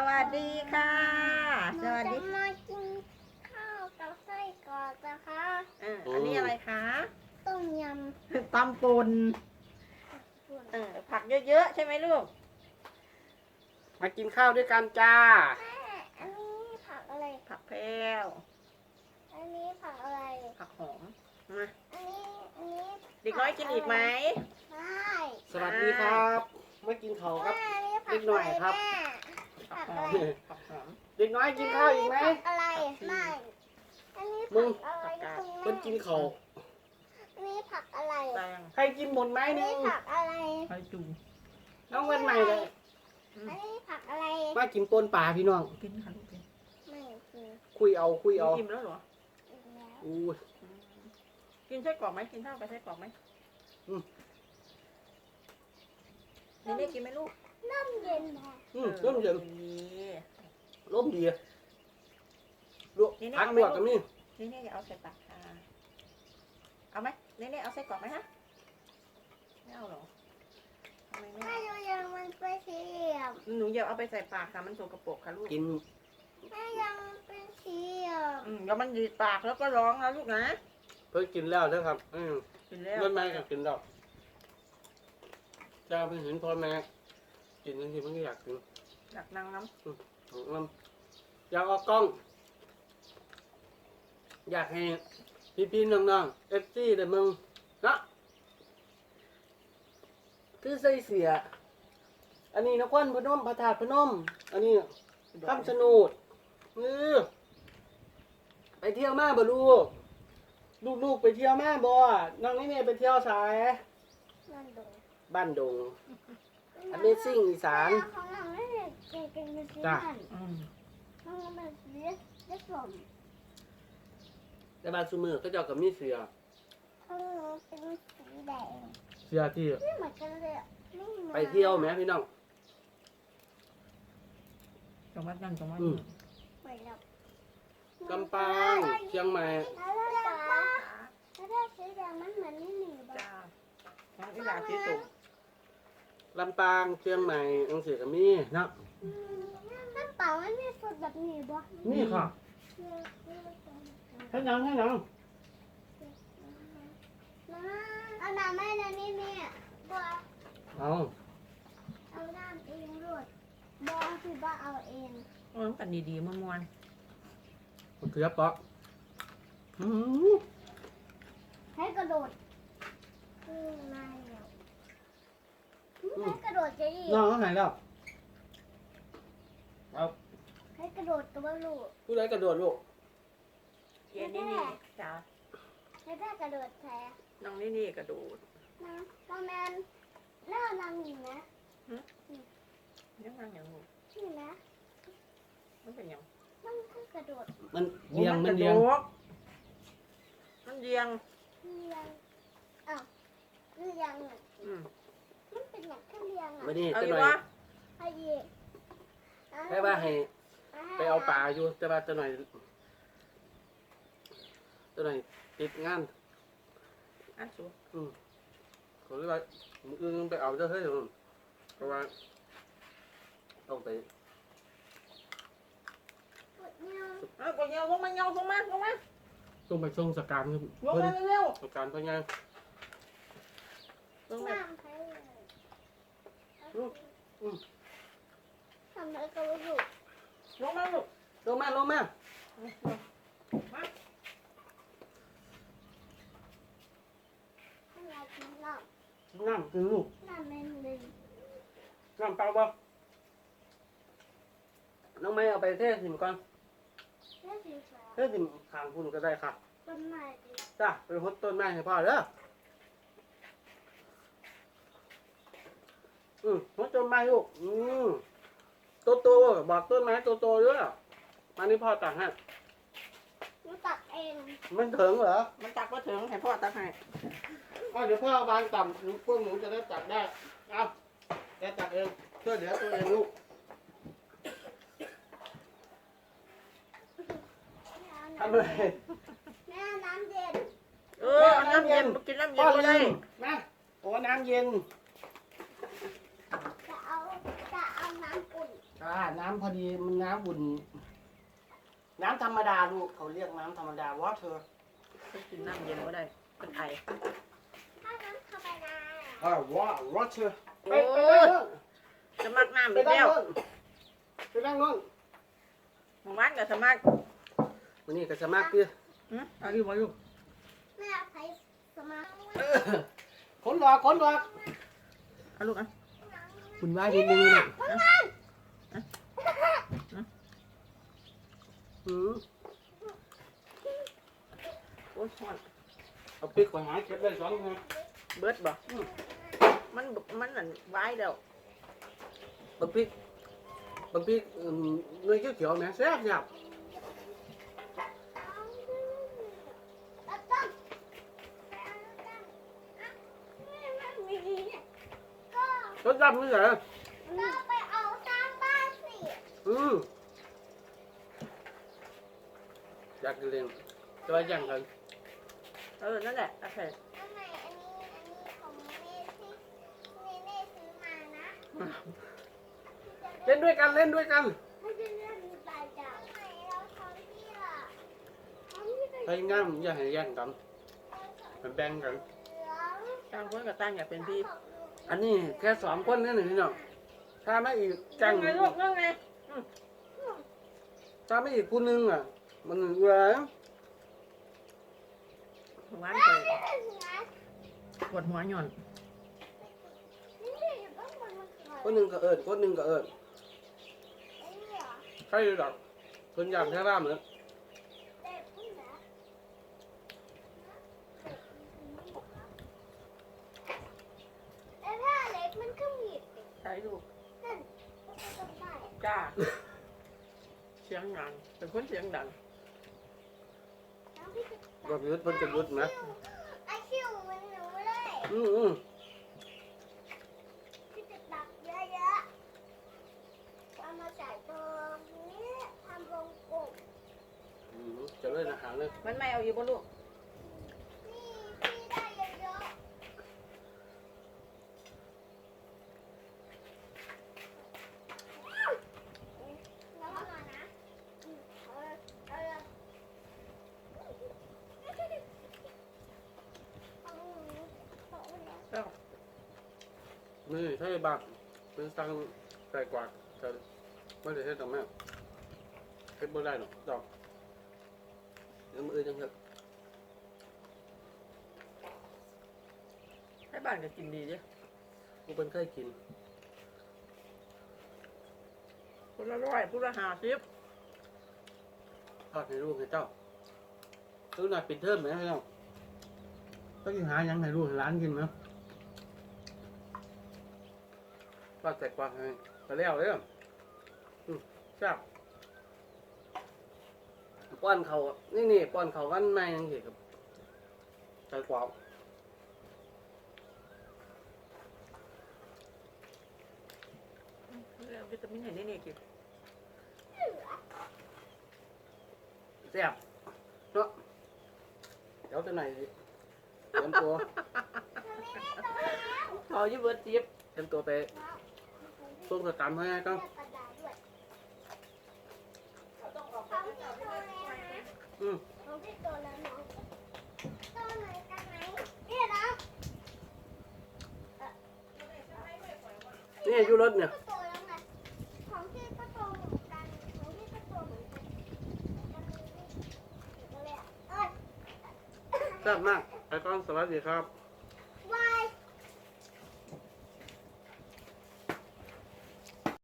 สวัสดีค่ะหสนูวัสจะดีมากินข้าวกับไส้กรอกนะคะเอออันนี้อะไรคะต้มยตำป่นำปุ่นเออผักเยอะๆใช่ไหมลูก มากินข้าวด้วยกันจ้าแม่อันนี้ผักอะไร ผักแพรวอันนี้ผักอะไร ผักหอมมาอันนี้อันนี้เด็กน้อยกินอีกไหมใช่สวัสดีครับ มากินข้าวครับ แม่อันนี้ผันิกดหน่อยครับ แม่ ผัผักกหอะอไรมผักหอมเด็กน้อยกินข้าวอีกไหมผักอะไรไม่อันนี้มึผังกอะไรคุณเพิ่นกินข้าวอันนี้ผักอะไรแตงใครกินหมดไหมอันนึนี้งผักอะไรไข่จุ่มน้องเว้นใหม่เลยอันนี้ผักอะไรมากินปนปลาพี่น้อง กินค่ะลูกกินไม่กินคุยเอาคุยเอากินแล้วเหรอ อีกแล้วอู้ยอืมกินไส้กรอกไหมกินข้าวกับไส้กรอกไหมอืมนี่ได้กินไหมลูก น้ำเย็นแม่อืมร่มเย็นดีร่มดีลวกพักลวกกันนี่นี่นี่เอาใส่ปากค่ะเอาไหมนี่นี่เอาไส้กรอกไหมฮะไม่เอาเหรอทำไมไม่ถ้าเอาดูยังมันเป็นสี่เหลี่ยมหนูอย่าเอาไปใส่ปากค่ะมันสกปรกค่ะลูกกินถ้ายังเป็นสี่เหลี่ยมอืมแล้วมันดีดปากแล้วก็ร้องนะลูกนะเพิ่งกินแล้วนะครับ อืมกินแล้วเว้นใหม่ก็กินแล้วจ้าเพิ่งเห็นพ่อแม่ กินทันทีเพิ่งอยากกินอยากนั่งน้ของมันอยากเออกกล้อง อยากให้พี่ๆน้องๆเอฟซีเดมึงนะคือใส่เสีย อันนี้นครพนมพระธาตุพนม อันนี้ำคำชะโนูดเออไปเที่ยวมาบ่ลูกลูกๆไปเที่ยวมาบ่น้องนี่เนี่ยไปเที่ยวสายนั่นดูบ้านดง Amazing อีสานของเราไม่ได้เก่ง เป็นสีจ้ะนั่นอืมของเราเป็นสีเล็กสมแต่บ้านซุมือก็เจ้ากับมีเสือของเราเป็นสีแดงเสือที่ไม่เหมือนกันเลยอะไม่หมือนไปเที่ยวไหมพี่น้อง จังหวัดนั่นจังหวัดอืนี่มเหมือนแบบลำปางเชียงใหม่แล้วถ้าแล้วถ้าสีแดงมันเหมือนนี่หนึ่งบ้าจ้าน้องอีหลาสีตุ่ม ลำปางเชียงใหม่อังเสียกับมีนะน้ำเปล่ามันมีสูตรแบบนี้บ่นี่ค่ะให้ยังให้ยังน้ำเอาน้ำไม่นะนี่เนี่ยบ่เอาเอาน้ำเองด้วยบ่คือบ่เอาเองเออกันดีๆมวนมะเขือเปราะอื้อหือให้กระโดดอืมไม่แล้วให้กระโดดจะดี น้องเขาหายแล้วเอาให้กระโดดตัวลูกผู้ใดกระโดดลูกๆเย็นนี่นี่จ้าให้ได้กระโดดแท้น้องนี่นี่กระโดดนะประมาณหน้านังอยู่นะยังนั่งอย่างลูกนี่นะมันเป็นหยังมันคือกระโดดมันเยียงมันเยียงกระโดดมันเยียงเรียงอ้าวเรียงอะอืมมัน เป็นอย่างแค่เรียงอะไม่นี่เอาจะอีหกน่อยวะไอ้เหี้ยแค่ว่าให้ไปเอาปลาอยู่แต่ว่าจะหน่อยจะหน่อยติดงานอันสูเขาเรียกว่ามืออื่นไปเอาเด้อเฮ้ยเพราะว่าต้องไปเอากดเงาลงมาเงาลงมาลงมาต้องไปส่งสการครับลงเพิ่นมาเร็วสการเพิ่นยังๆลงมาน้ำไปเลยลูกอืมทำอะไรก็ไม่รู้ลงมาลูกลงมาลงมามาอะไรกินน้น้ำคือลูกำน้ำเป็นหนึ่งน้ำเปล่าบ่น้องไม่เอาไปเทสิมก่อนเลือดสีฟ้าเทสิมขางคุณก็ได้ค่ะต้นไม้ดีจ้ะไปหดต้นไม้ให้พ่อเด้อ อืมหดต้นไม้ลูกอืมโตโตๆบอกต้นไม้โตโตๆด้วยมานี่พ่อตักให้หนูตัดเองมันถึงเหรอมันตักก็ถึงให้พ่อตักให้เอาเดี๋ยวพ่อวางต่ำหนูพวกหนูจะได้ตักได้เอาแกตักเองช่วยเหลือตัวเองลูกทำอะไรแม่น้ำเย็น เออเอาน้ำเย็นกินน้ำเย็พ่นอก็ลืได้มนะโอ้น้ำเย็น จะเอาจะเอาน้ำอุ่นเอาอ่าน้ำพอดีมันน้ำอุ่น น้ำธรรมดาลูกเขาเรียกน้ำธรรมดาวอเธอต้องกินน้ำเย็นก็ได้เป็นไอถ้าน้ำธรรมดาอ่าวอวอเธอไปโอ้ไปสมัครน้ำไปอีกนั่งแล้วนู่นไปนั่งนู่นหมู่บ้านกับสมัครวันนี้ก็สมัครพี่อืมเอาอยู่บ่อยู่แม่เอาไปสมาร์ทเออขนดอกขนดอกเอาลูกอะ คุณว่าดีนึงนะอืมโอ้ยฮ้อน เอาปิ๊กไปหาเก็บได้สองไงเบิดบ่มันบมันนั่นไว้แล้วบางปิ๊กบางปิ๊กอืมเนื้อเขียวๆเนี่ยแซ่บแซ่บ แล้วต้องไปเอาแล้วต้องอะแม่มันมีเนี่ยก็ รสดำนี่เหรอก็ไปเอาสร้างบ้านสิอืมอยากกินเลยจะไปย่างกันเออนั่นแหละโอเคทำไมอันนี้ อันนี้ของเมย์ที่เมย์ได้ซื้อมานะเล่นด้วยกันเล่นด้วยกันให้เรื่องมีปลายจางทำไมเราทำที่ล่ะทำที่เป็นไปงามอย่าให้แย่งกันมันแบ่งกันเหลือง ต่างคนกับต่างอยากเป็นพี่อั นนี้แค่สองคนนี่หนึ่งนี่เนาะถ้าไม่อีกจังไงลูกนั่งไงถ้าไม่อีกคนนึงอะ มันเหลือหมู่บ้านเคยนี่เป็นไงปวดหัวหย่อนนี่เป็นอยู่ข้างบนมันคือคนหนึ่งก็เอิญคนหนึ่งก็เอิญไอ้นี่เหรอใครดอกคนอยากแค่ร่ามเหรอ เด็กนี่เหรอไอ้ผ้าเล็กมันก็มีติด ใช่ ลูกนั่นมันก็ต้องได้จ้า เสียงดังเป็นคนเสียงดังแล้วพี่จะก็ยุดเพิ่นจะยุดนะไอคิวมันหนูเลยอืมอืมพี่จะตักเยอะๆเอามาใส่ตรงนี้ทำวงกลมอืมจะเล่นอาหารเลยมันไม่เอาอยู่บ่ลูก นี่พี่ได้เยอะๆแล้วก็มานะอืมเอาเลยเอาเลยเอาหนูเอาเลย เอ้า นี่ใช่บ้างเป็นสั่งใส่กวาดจะไม่ได้เฮ็ดดอกแม่เฮ็ดบ่ได้หรอกดอกเดี๋ยวมืออื่นจังเถอะให้บ้านก็กินดีเด้กูเป็นเคยกินคนละร้อยคนละห้าสิบทอดให้ลูกให้เจ้าลูกหน่อยปิดเทอมไหมให้เจ้าต้องหาหยังให้ลูกให้หลานกินไหม ทอดใส่กวาดให้ไปแล้วเลยอะอืมแซ่บป้อนเขานี่นี่ป้อนเขาวันใหม่ยังเห็นกับใส่กวาดเอาวิตามินให้นี่ๆกินแซ่บเนาะเดี๋ยวจะไหนเตรียมตัวเอาอยู่เบิดสิบเตรียมตัวไป ส่งสตามให้ก็กระดาษด้วยของที่โตแล้วนะอืมของที่โตแล้วน้องโตไหนกันไหนเนี่ยนะนี่อยู่รถเนี่ยก็โตแล้วไงของที่ก็โตเหมือนกันของที่ก็โตเหมือนกันมันมีนี่อยู่ตรงเนี้ยเอ้ยแซ่บมากไปก่อนสวัสดีครับ